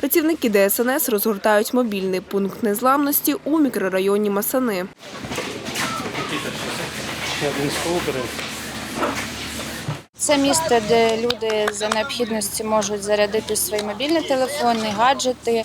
Працівники ДСНС розгортають мобільний пункт незламності у мікрорайоні Масани. Це місце, де люди за необхідності можуть зарядити свої мобільні телефони, гаджети,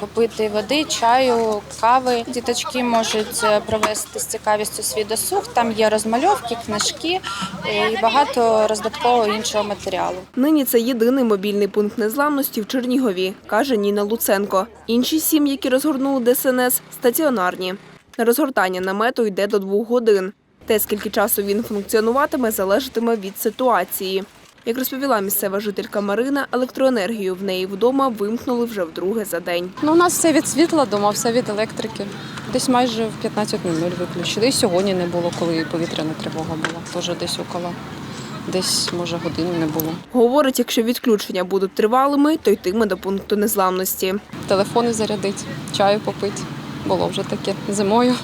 попити води, чаю, кави. Діточки можуть е, провести з цікавістю свій досуг. Там є розмальовки, книжки е, і багато роздаткового іншого матеріалу. Нині це єдиний мобільний пункт незламності в Чернігові, каже Ніна Луценко. Інші сім, які розгорнули ДСНС, стаціонарні. На розгортання намету йде до двох годин. Те, скільки часу він функціонуватиме, залежатиме від ситуації. Як розповіла місцева жителька Марина, електроенергію в неї вдома вимкнули вже вдруге за день. Ну, у нас все від світла дома, все від електрики. Десь майже в 15.00 виключили. І сьогодні не було, коли повітряна тривога була. Теж десь около, десь, може, годину не було. Говорить, якщо відключення будуть тривалими, то йтиме до пункту незламності. Телефони зарядить, чаю попити. Було вже таке зимою.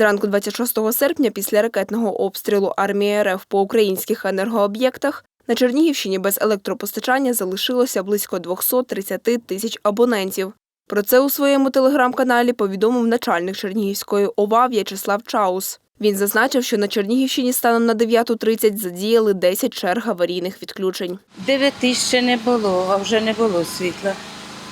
Зранку 26 серпня після ракетного обстрілу армії РФ по українських енергооб'єктах на Чернігівщині без електропостачання залишилося близько 230 тисяч абонентів. Про це у своєму телеграм-каналі повідомив начальник Чернігівської ОВА В'ячеслав Чаус. Він зазначив, що на Чернігівщині станом на 9.30 задіяли 10 черг аварійних відключень. Дев'яти ще не було, а вже не було світла.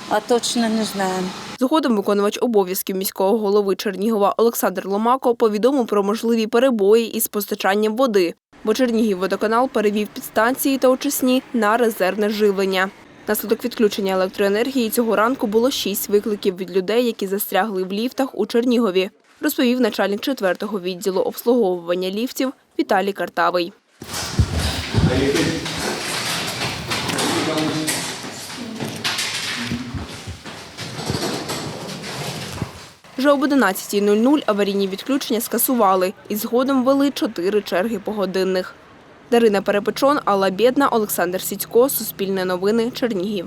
А точно не знаємо. Згодом виконувач обов'язків міського голови Чернігова Олександр Ломако повідомив про можливі перебої із постачанням води, бо Чернігівводоканал перевів підстанції та очисні на резервне живлення. Наслідок відключення електроенергії цього ранку було шість викликів від людей, які застрягли в ліфтах у Чернігові, розповів начальник 4-го відділу обслуговування ліфтів Віталій Картавий. Вже об 11.00 аварійні відключення скасували і згодом ввели чотири черги погодинних. Дарина Перепечон, Алла Бєдна, Олександр Сідько, Суспільне новини, Чернігів.